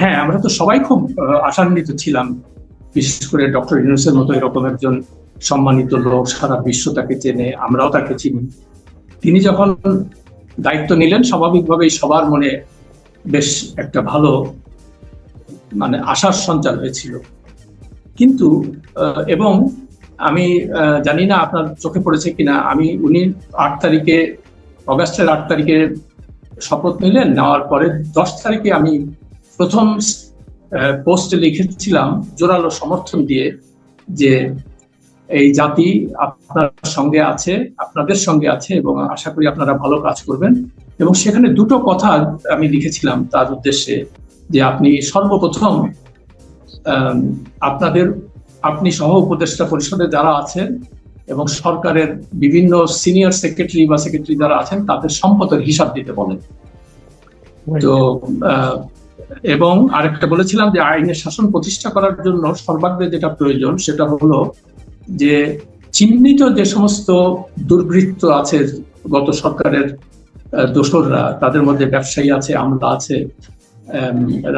হ্যাঁ আমরা তো সবাই খুব আশান্বিত ছিলাম। বিশেষ করে ডক্টর ইউনুসের মতো এরকম একজন সম্মানিত লোক সারা বিশ্ব তাকে চেনে, আমরাও তাকে চিনি। তিনি যখন দায়িত্ব নিলেন, স্বাভাবিকভাবেই সবার মনে বেশ একটা ভালো মানে আশার সঞ্চার হয়েছিল। কিন্তু এবং আমি জানি না আপনার চোখে পড়েছে কিনা, আমি, উনি আট তারিখে, অগাস্টের আট তারিখে শপথ নিলেন, নেওয়ার পরে দশ তারিখে আমি প্রথম পোস্টে লিখেছিলাম জোরালো সমর্থন দিয়ে যে এই জাতি আপনার সঙ্গে আছে আপনাদের সঙ্গে আছে এবং আশা করি আপনারা ভালো কাজ করবেন। এবং সেখানে দুটো কথা আমি লিখেছিলাম তার উদ্দেশ্যে যে আপনি সর্বপ্রথম আপনাদের আপনি সহ উপদেষ্টা পরিষদে যারা আছেন এবং সরকারের বিভিন্ন সিনিয়র সেক্রেটারি বা সেক্রেটারি যারা আছেন তাদের সম্পদের হিসাব দিতে বলেন। তো এবং আরেকটা বলেছিলাম যে আইনের শাসন প্রতিষ্ঠা করার জন্য সর্বাগ্রে যেটা প্রয়োজন সেটা হলো যে চিহ্নিত যে সমস্ত দুর্বৃত্ত আছে গত সরকারের দোসররা, তাদের মধ্যে ব্যবসায়ী আছে, আমলা আছে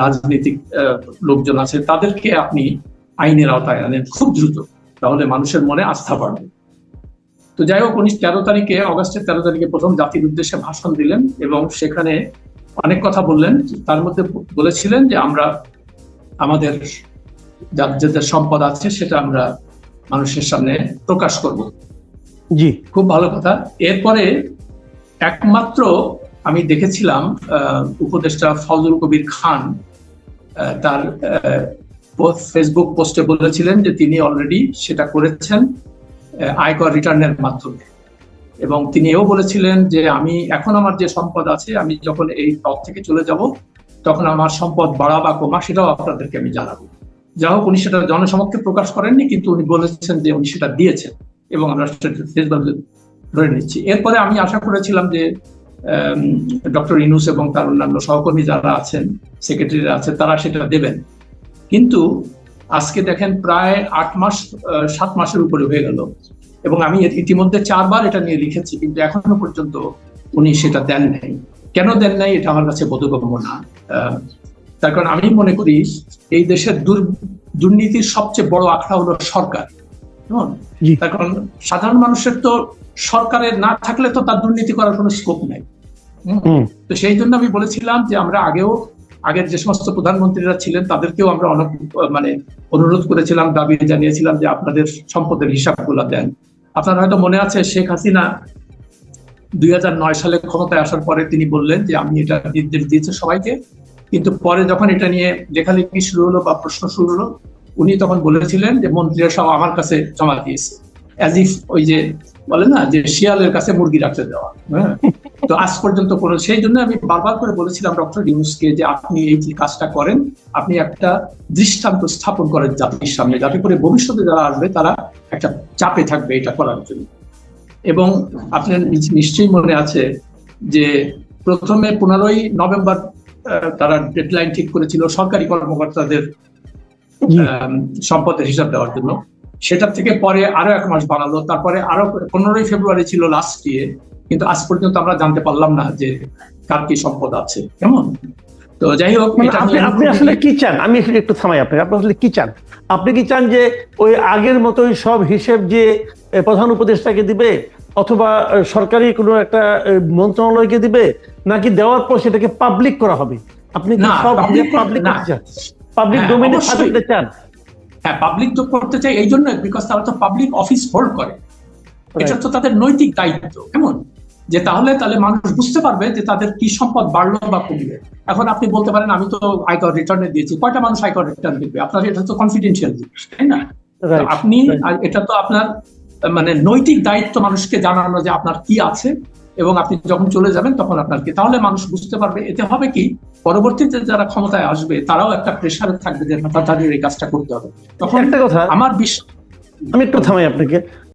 রাজনৈতিক লোকজন আছে, তাদেরকে আপনি আইনের আওতায় আনেন খুব দ্রুত, তাহলে মানুষের মনে আস্থা বাড়বে। তো যাই হোক উনি তেরো তারিখে, অগস্টের তেরো তারিখে প্রথম জাতির উদ্দেশ্যে ভাষণ দিলেন এবং সেখানে অনেক কথা বললেন তার মধ্যে বলেছিলেন যে আমরা আমাদের যার যাদের সম্পদ আছে সেটা আমরা মানুষের সামনে প্রকাশ করব। জি। খুব ভালো কথা। এরপরে একমাত্র আমি দেখেছিলাম উপদেষ্টা ফজল কবির খান তার ফেসবুক পোস্টে বলেছিলেন যে তিনি অলরেডি সেটা করেছেন আয়কর রিটার্নের মাধ্যমে। এবং তিনি এও বলেছিলেন যে আমি এখন আমার যে সম্পদ আছে, আমি যখন এই পদ থেকে চলে যাব, তখন আমার সম্পদ বাড়া বা কমা সেটাও আপনাদেরকে আমি জানাব। যা হোক, উনি সেটা জনসমক্ষে প্রকাশ করেননি, কিন্তু উনি বলেছেন যে উনি সেটা দিয়েছেন এবং আমরা ধরে নিচ্ছি। এরপরে আমি আশা করেছিলাম যে ডক্টর ইনুস এবং তার অন্যান্য সহকর্মী যারা আছেন সেক্রেটারিরা আছেন তারা সেটা দেবেন। কিন্তু আজকে দেখেন প্রায় আট মাস সাত মাসের উপরে হয়ে গেল। এবং আমি ইতিমধ্যে চারবার এটা নিয়ে লিখেছি কিন্তু এখনও পর্যন্ত উনি সেটা দেন নাই। কেন দেন নাই এটা আমার কাছে বোধগম্য না। তার কারণ আমি মনে করি এই দেশের দুর্নীতির সবচেয়ে বড় আখড়া হলো সরকার। তার কারণ সাধারণ মানুষের তো সরকারের না থাকলে তো তার দুর্নীতি করার কোনো স্কোপ নাই। তো সেই জন্য আমি বলেছিলাম যে আমরা আগেও আগের যে সমস্ত প্রধানমন্ত্রীরা ছিলেন তাদেরকেও আমরা অনেক মানে অনুরোধ করেছিলাম দাবি জানিয়েছিলাম যে আপনাদের সম্পদের হিসাবগুলো দেন। আপনার হয়তো মনে আছে, শেখ হাসিনা দুই নয় সালে ক্ষমতায় আসার পরে তিনি বললেন যে, আমি এটা নির্দেশ দিয়েছি সবাইকে। কিন্তু পরে যখন এটা নিয়ে লেখালেখি শুরু হলো বা প্রশ্ন শুরু হলো, উনি তখন বলেছিলেন যে, মন্ত্রীরা সব আমার কাছে জমা দিয়েছে। অ্যাজ ইফ ওই যে বলে না, যে শিয়ালের কাছে মুরগি রাখতে দেওয়া হ্যাঁ? তো আজ পর্যন্ত কোনো সেই জন্য আমি বারবার করে বলেছিলাম ডক্টর ইউনুসকে যে আপনি এই যে কাজটা করেন আপনি একটা দৃষ্টান্ত স্থাপন করেন জাতির সামনে যাতে করে ভবিষ্যতে যারা আসবে তারা একটা চাপে থাকবে এটা করার জন্য। এবং আপনার নিশ্চয়ই মনে আছে যে প্রথমে পনেরোই নভেম্বর তারা ডেডলাইন ঠিক করেছিল সরকারি কর্মকর্তাদের। সম্পদের হিসাব দেওয়ার জন্য। সেটার থেকে পরে আরও এক মাস বাড়ালো তারপরে আরও পনেরোই ফেব্রুয়ারি ছিল লাস্ট ইয়ে কিন্তু আজ পর্যন্ত আমরা জানতে পারলাম না যে কার কি সম্পদ আছে। কেমন? তো যাই হোক মানে আপনি আসলে কি চান? আমি একটু থামাই আপনাকে। আপনি আসলে কি চান? আপনি কি চান যে ওই আগের মতোই সব হিসেব যে প্রধান উপদেষ্টাকে দিবে অথবা সরকারি কোনো একটা মন্ত্রণালয়কে দিবে নাকি দেওয়ার পর সেটাকে পাবলিক করা হবে? আপনি কি না, সব পাবলিক। চান? পাবলিক হ্যাঁ, ডোমেনে অবশ্যই। থাকতে চান? হ্যাঁ পাবলিক তো করতে চাই এই জন্য বিকজ তারা তো পাবলিক অফিস হোল্ড করে। এটা তো তাদের নৈতিক দায়িত্ব। কেমন? যে তাহলে তাহলে মানুষ বুঝতে পারবে যে তাদের কি সম্পদ বাড়লো বা কমবে এখন আপনি বলতে পারেন আমি তো আয়কর রিটার্নে দিয়েছি কয়টা মানুষ আয়কর রিটার্ন দিবে আপনার এটা তো কনফিডেন্সিয়াল জিনিস তাই না? আপনি এটা তো আপনার মানে নৈতিক দায়িত্ব মানুষকে জানানো যে আপনার কি আছে এবং আপনি যখন চলে যাবেন তখন আপনার কি। তাহলে মানুষ বুঝতে পারবে এতে হবে কি পরবর্তীতে যারা ক্ষমতায় আসবে তারাও একটা প্রেশারে থাকবে যে তাদের এই কাজটা করতে হবে। তখন একটা কথা আমার বিশ্বাস আমি একটু থামাই আপনাকে।